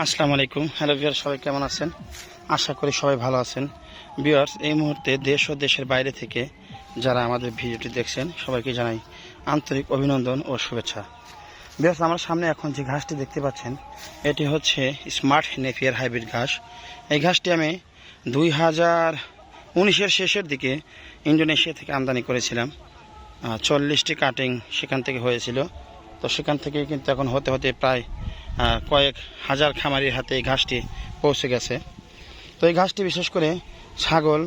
আসসালামু আলাইকুম। হ্যালো বিয়ার সবাই কেমন আছেন? আশা করি সবাই ভালো আছেন। বিয়ার্স এই মুহূর্তে দেশ ও দেশের বাইরে থেকে যারা আমাদের ভিডিওটি দেখছেন, সবাইকে জানাই আন্তরিক অভিনন্দন ও শুভেচ্ছা। বিয়ার্স আমার সামনে এখন যে ঘাসটি দেখতে পাচ্ছেন, এটি হচ্ছে স্মার্ট নেপিয়ার হাইব্রিড ঘাস। এই ঘাসটি আমি দুই হাজার উনিশের শেষের দিকে ইন্দোনেশিয়া থেকে আমদানি করেছিলাম। চল্লিশটি কাটিং সেখান থেকে হয়েছিল। তো সেখান থেকে কিন্তু এখন হতে হতে প্রায় কয়েক হাজার খামারির হাতে এই ঘাসটি পৌঁছে গেছে। তো এই ঘাসটি বিশেষ করে ছাগল,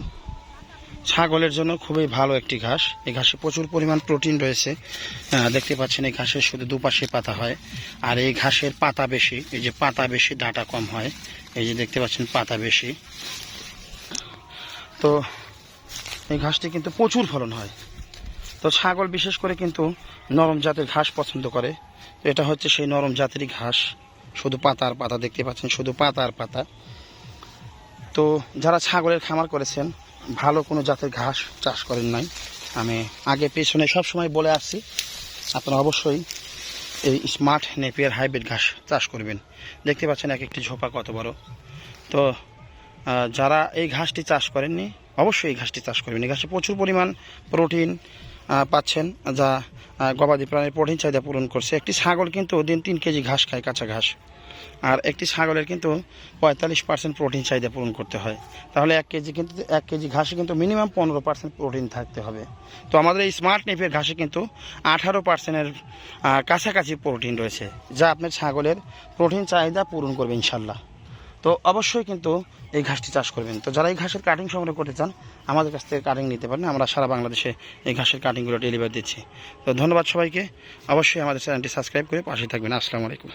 ছাগলের জন্য খুবই ভালো একটি ঘাস। এই ঘাসে প্রচুর পরিমাণ প্রোটিন রয়েছে। দেখতে পাচ্ছেন এই ঘাসের শুধু দুপাশে পাতা হয়। আর এই ঘাসের পাতা বেশি, এই যে পাতা বেশি, ডাটা কম হয়। এই যে দেখতে পাচ্ছেন পাতা বেশি। তো এই ঘাসটি কিন্তু প্রচুর ফলন হয়। তো ছাগল বিশেষ করে কিন্তু নরম জাতের ঘাস পছন্দ করে। তো এটা হচ্ছে সেই নরম জাতেরই ঘাস। শুধু পাতা আর পাতা দেখতে পাচ্ছেন, শুধু পাতা আর পাতা। তো যারা ছাগলের খামার করেছেন, ভালো কোনো জাতের ঘাস চাষ করেন নাই। আমি আগে পেছনে সব সময় বলে আসছি, আপনারা অবশ্যই এই স্মার্ট নেপিয়ার হাইব্রিড ঘাস চাষ করবেন। দেখতে পাচ্ছেন এক একটি ঝোপা কত বড়। তো যারা এই ঘাসটি চাষ করেননি, অবশ্যই এই ঘাসটি চাষ করবেন। এই ঘাসে প্রচুর পরিমাণ প্রোটিন পাচ্ছেন, যা গবাদি প্রাণীর প্রোটিন চাহিদা পূরণ করছে। একটি ছাগল কিন্তু দিন তিন কেজি ঘাস খায় কাঁচা ঘাস আর একটি ছাগলের কিন্তু পঁয়তাল্লিশ পার্সেন্ট প্রোটিন চাহিদা পূরণ করতে হয়। তাহলে এক কেজি কিন্তু, এক কেজি ঘাসে কিন্তু মিনিমাম পনেরো পার্সেন্ট প্রোটিন থাকতে হবে। তো আমাদের এই স্মার্ট নেপের ঘাসে কিন্তু আঠারো পার্সেন্টের কাছাকাছি প্রোটিন রয়েছে, যা আপনার ছাগলের প্রোটিন চাহিদা পূরণ করবে ইনশাল্লাহ। তো অবশ্যই কিন্তু এই ঘাসটি চাষ করবেন। তো যারা এই ঘাসের কাটিং সংগ্রহ করতে চান, আমাদের কাছ থেকে কাটিং নিতে পারেন। আমরা সারা বাংলাদেশে এই ঘাসের কাটিংগুলো ডেলিভারি দিচ্ছি। তো ধন্যবাদ সবাইকে। অবশ্যই আমাদের চ্যানেলটি সাবস্ক্রাইব করে পাশে থাকবেন। আসসালামু আলাইকুম।